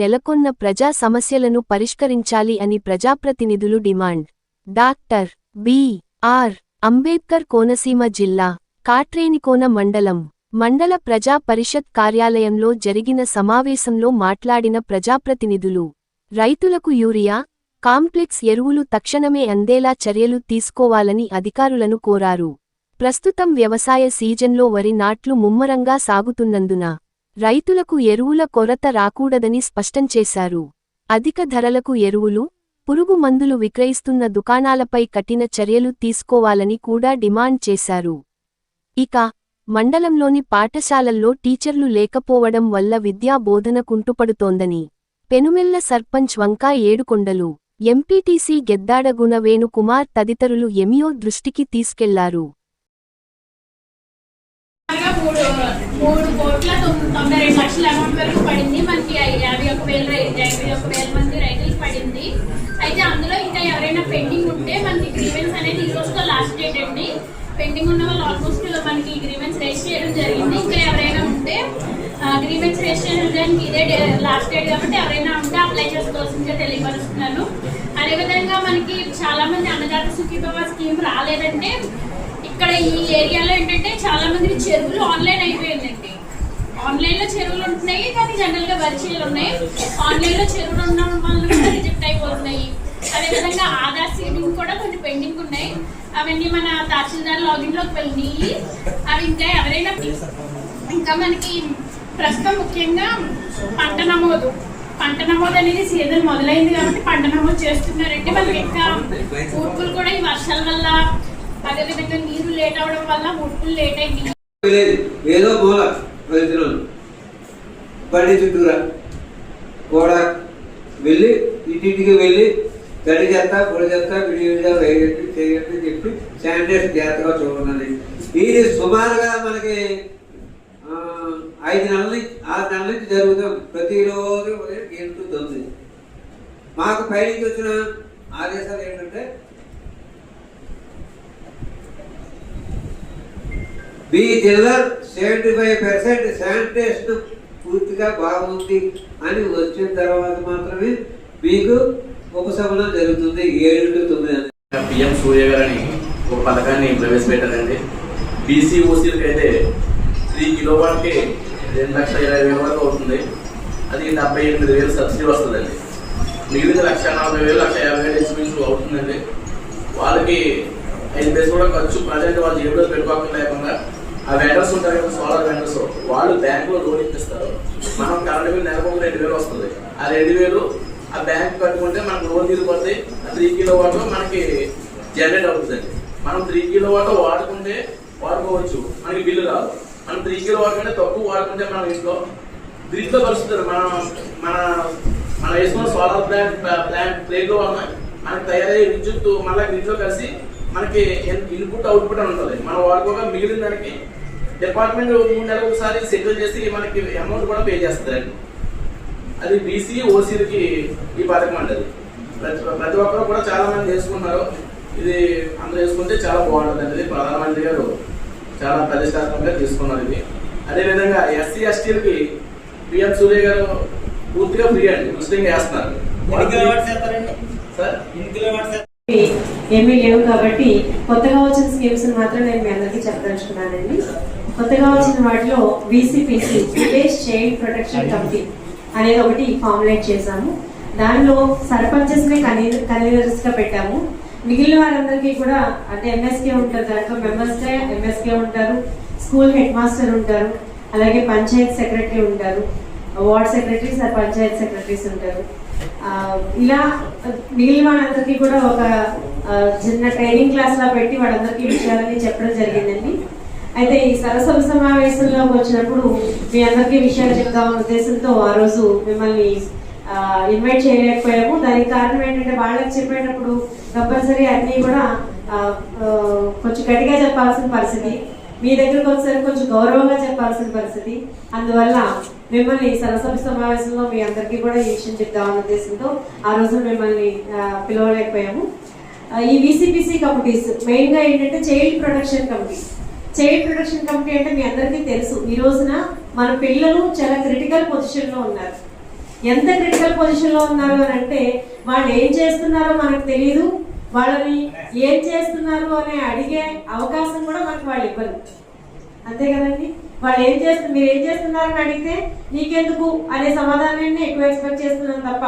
నెలకొన్న ప్రజా సమస్యలను పరిష్కరించాలి అని ప్రజాప్రతినిధులు demand. Doctor B. R. Ambedkar Konaseema జిల్లా కాట్రేనికోన మండలం మండల ప్రజా పరిషత్ కార్యాలయంలో జరిగిన సమావేశంలో మాట్లాడిన ప్రజాప్రతినిధులు రైతులకు యూరియా కాంప్లెక్స్ ఎరువులు తక్షణమే అందేలా చర్యలు తీసుకోవాలని అధికారులను కోరారు. ప్రస్తుతం వ్యవసాయ సీజన్లో వరి నాట్లు ముమ్మరంగా సాగుతున్నందున రైతులకు ఎరువుల కొరత రాకూడదని స్పష్టం చేశారు. అధిక ధరలకు ఎరువులు పురుగు మందులు విక్రయిస్తున్న దుకాణాలపై కఠిన చర్యలు తీసుకోవాలని కూడా డిమాండ్ చేశారు. ఇక మండలంలోని పాఠశాలల్లో టీచర్లు లేకపోవడం వల్ల విద్యా బోధన కుంటుపడుతోందని పెనుమెల్ల సర్పంచ్ వంకా ఏడుకొండలు ఎంపీటీసీ గెద్దాడ వేణుకుమార్ తదితరులు ఎమియో దృష్టికి తీసుకెళ్ళారు. మూడు కోట్ల తొంభై రెండు లక్షల అమౌంట్ వరకు పడింది. మనకి యాభై ఒక వేల యాభై ఒక వేల మంది రైతులకు పడింది. అయితే అందులో ఇంకా ఎవరైనా పెండింగ్ ఉంటే మనకి గ్రీవెన్స్ అనేది ఈ రోజుతో లాస్ట్ డేట్ అండి. పెండింగ్ ఉన్న వాళ్ళు ఆల్మోస్ట్ మనకి గ్రీవెన్స్ రేస్ చేయడం జరిగింది. ఇంకా ఎవరైనా ఉంటే గ్రీవెన్స్ రేస్ చేయడానికి ఇదే లాస్ట్ డేట్ కాబట్టి ఎవరైనా ఉంటే అప్లై చేసుకోవాల్సిందిగా తెలియపరుస్తున్నాను. అదేవిధంగా మనకి చాలా మంది అన్నదాత సుఖీభవ స్కీమ్ రాలేదంటే ఇక్కడ ఈ ఏరియాలో ఏంటంటే చాలా మంది చెరువులు ఆన్లైన్ అయిపోయిందండి. ఆన్లైన్లో చెరువులు ఉంటున్నాయి కానీ జనరల్గా వరిచేలు ఉన్నాయి. ఆన్లైన్లో చెరువులు ఉండడం వల్ల కూడా రిజెక్ట్ అయిపోతున్నాయి. అదేవిధంగా ఆధార్ సీడింగ్ కూడా కొన్ని పెండింగ్ ఉన్నాయి. అవన్నీ మన తహసీల్దార్ లాగిన్లోకి వెళ్ళినాయి అవి ఇంకా ఎవరైనా ఇంకా మనకి ప్రస్తుతం ముఖ్యంగా పంట నమోదు. పంట నమోదు అనేది సీజన్ మొదలైంది కాబట్టి పంట నమోదు చేస్తున్నారంటే మనకి ఇంకా ఊర్పులు కూడా ఈ వర్షాల వల్ల అదేవిధంగా నీరు లేట్ అవడం వల్ల ముట్టులు లేట్ అయింది లేదు. ఏదో మూల వెళ్తున్నాను బండి చుట్టూరా. కూడా వెళ్ళి ఇంటింటికి వెళ్ళి తడి చెత్త పొడి చెత్త విడివిడిగా వేయండి చేయండి అని చెప్పి శానిటైజర్ జాగ్రత్తగా చూడాలి ఇది సుమారుగా మనకి ఐదు నెలల నుంచి ఆరు నెలల నుంచి జరుగుతుంది ప్రతిరోజు ఉదయం తొమ్మిది. మాకు పైనుంచి వచ్చిన ఆదేశాలు ఏంటంటే మీ జిల్లా సెవెంటీ ఫైవ్ పర్సెంట్ శానిటేషన్ పూర్తిగా బాగుంది అని వచ్చిన తర్వాత మాత్రమే మీకు ఉపశమనం జరుగుతుంది. ఏడు టు తొమ్మిది పిఎం సూర్య గారని ఒక పథకాన్ని ప్రవేశపెట్టారండి. బీసీ ఓసీలకి అయితే త్రీ కిలో వాట్కి రెండు లక్షల ఇరవై వేల వరకు అవుతుంది. అది డెబ్బై ఎనిమిది వేలు సబ్సిడీ వస్తుందండి. మిగిలిన లక్ష నలభై వేలు లక్ష యాభై వేలు ఎక్స్పెన్స్ అవుతుందండి. వాళ్ళకి ఐదు పేస్ కూడా ఖర్చు ప్రజెంట్ వాళ్ళు జేబులో పెట్టుకోకుండా లేకుండా ఆ వెండర్స్ ఉంటారు కదా సోలార్ వెండర్స్ వాళ్ళు బ్యాంకులో లోన్ ఇప్పిస్తారు. మనం కరెంట్ బిల్ నెలకు ఒక రెండు వేలు వస్తుంది. ఆ రెండు వేలు ఆ బ్యాంక్ కట్టుకుంటే మనకు లోన్ తీరిపోతే ఆ త్రీ కిలో వాట్ మనకి జనరేట్ అవుతుందండి. మనం త్రీ కిలో వాట్ వాడుకుంటే వాడుకోవచ్చు. మనకి బిల్లు రాదు. మనం త్రీ కిలో వాట్ కంటే తక్కువ వాడుకుంటే మనం ఇంట్లో దీంట్లో కలుస్తారు మన మన మన వేసుకున్న సోలార్ ప్లాంట్ ప్లాంట్ ప్లేట్లో వలన మనకు తయారయ్యే విద్యుత్ మళ్ళీ గ్రిడ్లో కలిసి మనకి ఇన్పుట్ అవుట్పుట్ అని ఉంటుంది మనం వాడుకోగా మిగిలిన దానికి డిపార్ట్మెంట్ మూడు నెలలకు ఒకసారి సెటిల్ చేసి మనకి అమౌంట్ కూడా పే చేస్తారండి అది బీసీ ఓసీలకి ఈ పథకం అండి అది. ప్రతి ప్రతి ఒక్కరు కూడా చాలా మంది చేసుకున్నారు ఇది అందరూ చేసుకుంటే చాలా బాగుంటుంది అండి ఇది ప్రధానమంత్రి గారు చాలా ప్రతిష్టాత్మకంగా తీసుకున్నారు ఇది. అదేవిధంగా ఎస్సీ ఎస్టీలకి పిఎం సూర్య గారు పూర్తిగా ఫ్రీ అండి. ఉచితంగా వేస్తున్నారు. సార్? ఏమీ లేవు కాబట్టి కొత్తగా వచ్చిన స్కీమ్స్ మాత్రం నేను మీ అందరికీ చెప్పదలుచుకున్నానండి. కొత్తగా వచ్చిన వాటిలో VCPC village child protection committee అనేది ఒకటి ఫార్ములేట్ చేశాము. దానిలో సర్పంచెస్ని కన్వీనర్స్గా పెట్టాము. మిగిలిన వారందరికీ కూడా అంటే ఎంఎస్కే ఉంటారు దాంట్లో మెంబర్స్ ఎంఎస్కే ఉంటారు స్కూల్ హెడ్ మాస్టర్ ఉంటారు అలాగే పంచాయత్ సెక్రటరీ ఉంటారు వార్డ్ సెక్రటరీస్ పంచాయత్ సెక్రటరీస్ ఉంటారు. ఇలా మిగిలిన వాళ్ళందరికీ కూడా ఒక చిన్న ట్రైనింగ్ క్లాస్ లా పెట్టి వాళ్ళందరికీ విషయాలని చెప్పడం జరిగిందండి. అయితే ఈ సరసభ సమావేశంలోకి వచ్చినప్పుడు మీ అందరికీ విషయాలు చెప్దామన్న ఉద్దేశంతో ఆ రోజు మిమ్మల్ని ఇన్వైట్ చేయలేకపోయాము. దానికి కారణం ఏంటంటే వాళ్ళకి చెప్పేటప్పుడు కంపల్సరీ అన్నీ కూడా కొంచెం గట్టిగా చెప్పాల్సిన పరిస్థితి. మీ దగ్గరకు ఒకసారి కొంచెం గౌరవంగా చెప్పాల్సిన పరిస్థితి. అందువల్ల మిమ్మల్ని సరసభ సమావేశంలో మీ అందరికీ కూడా ఈ విషయం చెప్దామన్న ఉద్దేశంతో ఆ రోజు మిమ్మల్ని పిలవలేకపోయాము. ఈ విసిపిసి కమిటీస్ మెయిన్గా ఏంటంటే child protection committee child protection committee అంటే మీ అందరికీ తెలుసు ఈ రోజున మన పిల్లలు చాలా క్రిటికల్ పొజిషన్లో ఉన్నారు. ఎంత క్రిటికల్ పొజిషన్లో ఉన్నారు అని అంటే వాళ్ళు ఏం చేస్తున్నారో మనకు తెలియదు వాళ్ళని ఏం చేస్తున్నారు అని అడిగే అవకాశం కూడా మనకు వాళ్ళు ఇవ్వరు. అంతే కదండి? వాళ్ళు ఏం చేస్తున్నారు మీరు ఏం చేస్తున్నారని అడిగితే నీకెందుకు అనే సమాధానాన్ని ఎక్కువ ఎక్స్పెక్ట్ చేస్తున్నాం తప్ప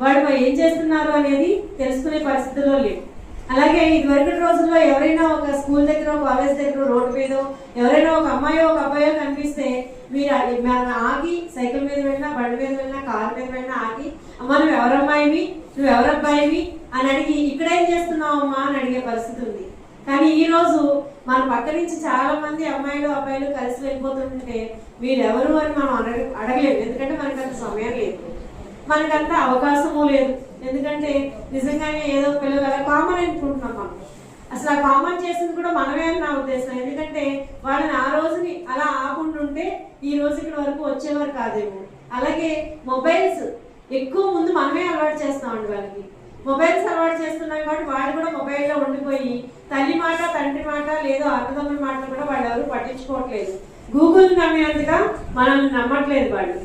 వాళ్ళు ఏం చేస్తున్నారు అనేది తెలుసుకునే పరిస్థితుల్లో లేవు అలాగే ఇదివరకటి రోజుల్లో ఎవరైనా ఒక స్కూల్ దగ్గర కాలేజ్ దగ్గర రోడ్డు మీద ఎవరైనా ఒక అమ్మాయో ఒక అబ్బాయో కనిపిస్తే మీరు ఆ- ఆగి సైకిల్ మీద వెళ్ళినా బండి మీద వెళ్ళినా కారు మీద వెళ్ళినా ఆగి అమ్మ నువ్వు ఎవరమ్మాయివి నువ్వు ఎవరబ్బాయివి అని అడిగి ఇక్కడేం చేస్తున్నావు అమ్మా అని అడిగే పరిస్థితి ఉంది. కానీ ఈ రోజు మన పక్క నుంచి చాలా మంది అమ్మాయిలు అబ్బాయిలు కలిసి వెళ్ళిపోతుంటే వీరెవరు అని మనం అడగ అడగలేదు ఎందుకంటే మనకు అంత సమయం లేదు. మనకంత అవకాశము లేదు. ఎందుకంటే నిజంగానే ఏదో పిల్లలు అలా కామన్ అనుకుంటున్నాం మనం. అసలు ఆ కామన్ చేసింది కూడా మనమే అని నా ఉద్దేశం. ఎందుకంటే వాళ్ళని ఆ రోజుని అలా ఆకుంటుంటే ఈ రోజు ఇక్కడ వరకు వచ్చేవారు కాదేమో. అలాగే మొబైల్స్ ఎక్కువ ముందు మనమే అలవాటు చేస్తామండి వాళ్ళకి. మొబైల్స్ అలవాటు చేస్తున్నాం కాబట్టి వాడు కూడా మొబైల్లో ఉండిపోయి తల్లి మాట తండ్రి మాట లేదో అన్నదమ్ముల మాటలు కూడా వాళ్ళు ఎవరు పట్టించుకోవట్లేదు. గూగుల్ నమ్మేందుగా మనల్ని నమ్మట్లేదు వాళ్ళు